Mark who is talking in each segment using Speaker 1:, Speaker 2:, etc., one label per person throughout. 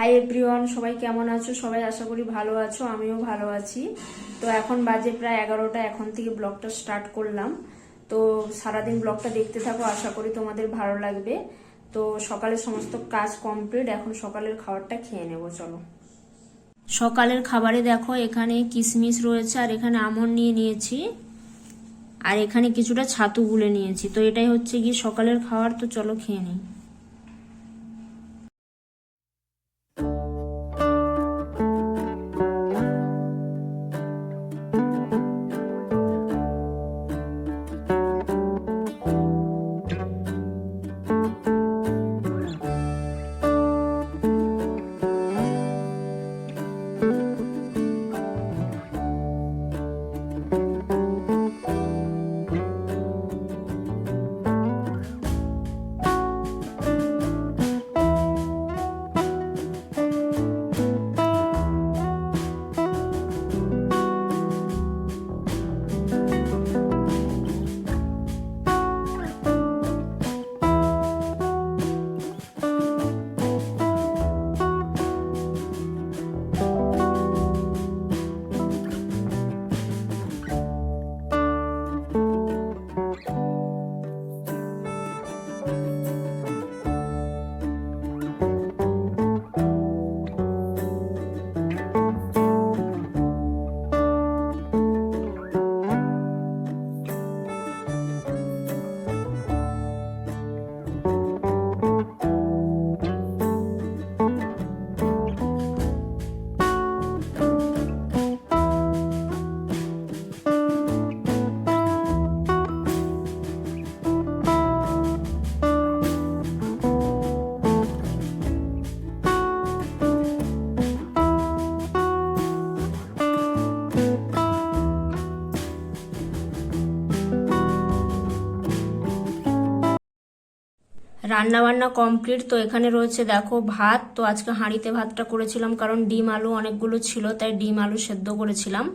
Speaker 1: Hi everyone সবাই কেমন আছো? সবাই আশা করি ভালো আছো, আমিও ভালো আছি। তো এখন বাজে প্রায় এগারোটা, এখন থেকে ব্লগটা স্টার্ট করলাম। তো সারাদিন ব্লগটা দেখতে থাকো, আশা করি তোমাদের ভালো লাগবে। তো সকালের সমস্ত কাজ কমপ্লিট এখন সকালের খাবারটা খেয়ে নেব, চলো। সকালের খাবারে দেখো, এখানে কিশমিশ রয়েছে, আর এখানে আমন নিয়ে নিয়েছি। আর এখানে কিছুটা ছাতু গুলে নিয়েছি। তো এটাই হচ্ছে গিয়ে সকালের খাবার, তো চলো খেয়ে নিই। রান্না বান্না কমপ্লিট তো এখানে রয়েছে, দেখো ভাত। তো আজকে হাঁড়িতে ভাতটা করেছিলাম কারণ ডিম আলু অনেকগুলো ছিল, তাই ডিম আলু সেদ্ধ করেছিলাম।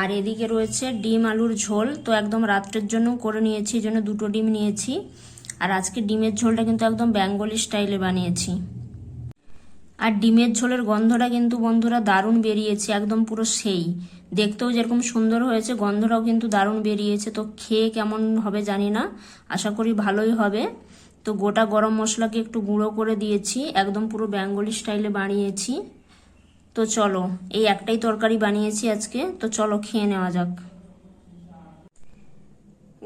Speaker 1: আর এদিকে রয়েছে ডিম আলুর ঝোল, তো একদম রাত্রের জন্য করে নিয়েছি জন্য দুটো ডিম নিয়েছি। আর আজকে ডিমের ঝোলটা কিন্তু একদম বেঙ্গলি স্টাইলে বানিয়েছি। আর ডিমের ঝোলের গন্ধটা কিন্তু বন্ধুরা দারুণ বেরিয়েছে, একদম পুরো সেই। দেখতেও যেরকম সুন্দর হয়েছে, গন্ধটাও কিন্তু দারুণ বেরিয়েছে। তো খেয়ে কেমন হবে জানি না, আশা করি ভালোই হবে। তো গোটা গরম মশলাকে একটু গুঁড়ো করে দিয়েছি, একদম পুরো বেঙ্গলি স্টাইলে বানিয়েছি। তো চলো, এই একটাই তরকারি বানিয়েছি আজকে, তো চলো খেয়ে নেওয়া যাক।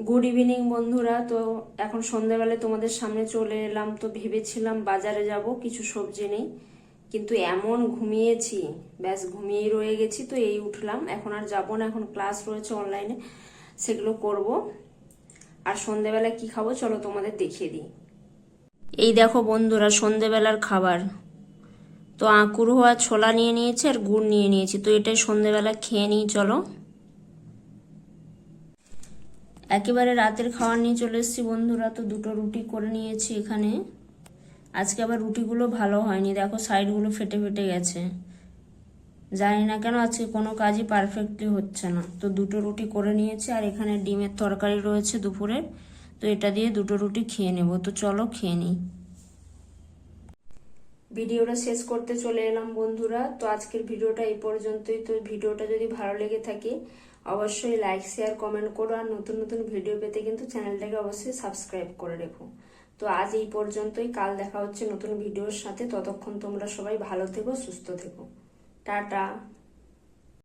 Speaker 1: গুড ইভিনিং বন্ধুরা, তো এখন সন্ধ্যাবেলায় তোমাদের সামনে চলে এলাম, তো ভেবেছিলাম বাজারে যাব, কিছু সবজি নেই। কিন্তু এমন ঘুমিয়েছি, ব্যাস ঘুমিয়েই রয়ে গেছি, তো এই উঠলাম। এখন আর যাব না, এখন ক্লাস রয়েছে অনলাইনে সেগুলো করব। আর সন্ধ্যাবেলা কি খাব, চলো তোমাদের দেখিয়ে দিই। এই দেখো বন্ধুরা, সন্ধেবেলার খাবার। তো আঁকুর হওয়া ছোলা নিয়ে নিয়েছি আর গুড় নিয়ে নিয়েছি। তো এটাই সন্ধেবেলা খেয়ে নিই, চলো। একেবারে রাতের খাবার নিয়ে চলে এসেছি বন্ধুরা, তো দুটো রুটি করে নিয়েছি এখানে। আজকে আবার রুটিগুলো ভালো হয়নি, দেখো সাইডগুলো ফেটে ফেটে গেছে। জানি না কেন আজকে কোনো কাজই পারফেক্টলি হচ্ছে না। তো দুটো রুটি করে নিয়েছি আর এখানে ডিমের তরকারি রয়েছে দুপুরের তো এটা দিয়ে দুটো রুটি খেয়ে নেব। তো চলো খেয়ে নিই। ভিডিওটা শেষ করতে চলে এলাম বন্ধুরা। তো আজকের ভিডিওটা এই পর্যন্তই। তো ভিডিওটা যদি ভালো লেগে থাকে, অবশ্যই লাইক শেয়ার কমেন্ট করো। আর নতুন নতুন ভিডিও পেতে কিন্তু চ্যানেলটাকে অবশ্যই সাবস্ক্রাইব করে রেখো। তো আজ এই পর্যন্তই। কাল দেখা হচ্ছে নতুন ভিডিওর সাথে। ততক্ষণ তোমরা সবাই ভালো থেকো, সুস্থ থেকো। টাটা।